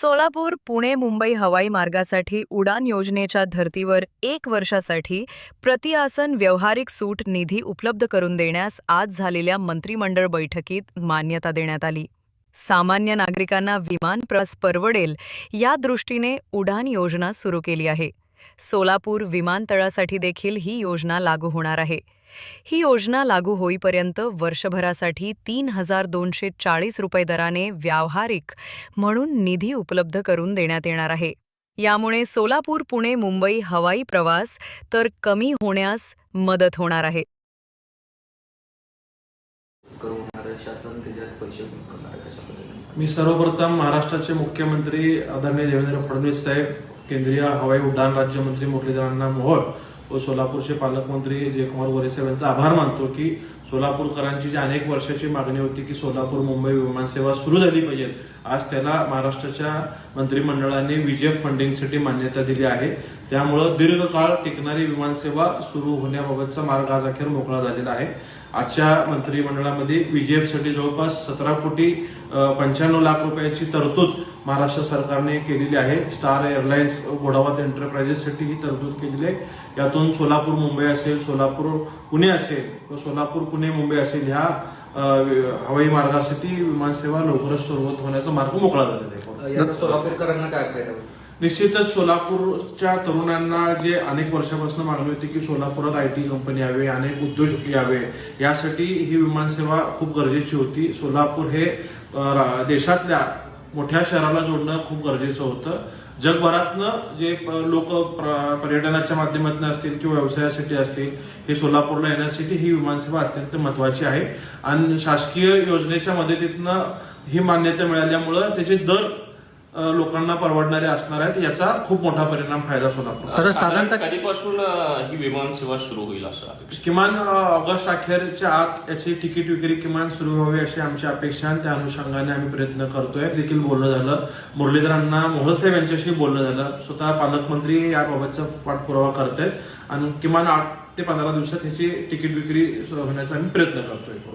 सोलापूर पुणे मुंबई हवाई मार्गासाठी उडान योजनेच्या धर्तीवर एक वर्षासाठी प्रतिआसन व्यवहारिक सूट निधी उपलब्ध करून देण्यास आज झालेल्या मंत्रिमंडळ बैठकीत मान्यता देण्यात आली. सामान्य नागरिकांना विमान प्रवास परवडेल या दृष्टीने उडान योजना सुरू केली आहे. सोलापूर विमानतळासाठी देखील ही योजना लागू होणार आहे. ही योजना लागू होईपर्यंत वर्षभरासाठी तीन हजार दोनशे चाळीस रुपये दराने व्यावहारिक म्हणून निधी उपलब्ध करून देण्यात येणार आहे. यामुळे सोलापूर पुणे मुंबई हवाई प्रवास तर कमी होण्यास मदत होणार आहे. मी सर्वप्रथम महाराष्ट्राचे मुख्यमंत्री आदरणीय देवेंद्र फडणवीस साहेब केंद्रीय हवाई उड्डाण राज्यमंत्री मुरलीधरांना मोहोळ व सोलापूरचे पालकमंत्री जयकुमार गोरे साहेब यांचा आभार मानतो की सोलापूरकरांची जी अनेक वर्षाची मागणी होती की सोलापूर मुंबई विमानसेवा सुरू झाली पाहिजे आज त्याला महाराष्ट्राच्या मंत्रिमंडळाने विजय फंडिंगसाठी मान्यता दिली आहे. त्यामुळं दीर्घकाळ टिकणारी विमानसेवा सुरू होण्याबाबतचा मार्ग आज अखेर मोकळा झालेला आहे. आजच्या मंत्रिमंडळामध्ये साठी जवळपास सतरा कोटी पंच्याण्णव लाख रुपयाची तरतूद महाराष्ट्र सरकारने केलेली आहे. स्टार एअरलाइन्स घोडावत एंटरप्राइजेससाठी ही तरतूद केलेली आहे. यातून सोलापूर मुंबई असेल सोलापूर पुणे असेल व सोलापूर पुणे मुंबई असेल ह्या हवाई मार्गासाठी विमानसेवा लवकरच सुरुवात होण्याचा मार्ग मोकळा झालेला आहे. सोलापूरकरांना काय फायदा निश्चितच सोलापूरच्या तरुणांना जे अनेक वर्षापासून मागणी होती की सोलापुरात आय टी कंपनी यावे अनेक उद्योग यावे यासाठी ही विमानसेवा खूप गरजेची होती. सोलापूर हे देशातल्या मोठ्या शहराला जोडणं खूप गरजेचं होतं. जगभरातनं जे लोक पर्यटनाच्या माध्यमातून असतील किंवा व्यवसायासाठी असतील हे सोलापूरला येण्यासाठी ही विमानसेवा अत्यंत महत्वाची आहे. आणि शासकीय योजनेच्या मदतीतनं ही मान्यता मिळाल्यामुळं त्याचे दर लोकांना परवडणारे असणार आहेत याचा खूप मोठा परिणाम फायदा सोलापूर आता साधारणतः कधीपासून ही विमान सेवा सुरू होईल असं किमान ऑगस्ट अखेरच्या आत याची तिकीट विक्री किमान सुरू व्हावी अशी आमची अपेक्षा आहे. त्या अनुषंगाने आम्ही प्रयत्न करतोय. देखील बोलणं झालं. मुरलीधरांना मोहसाहेब यांच्याशी बोलणं झालं. स्वतः पालकमंत्री याबाबतचा पाठपुरावा करतायत. आणि किमान आठ ते पंधरा दिवसात ह्याची तिकीट विक्री सुरू होण्याचा आम्ही प्रयत्न करतोय.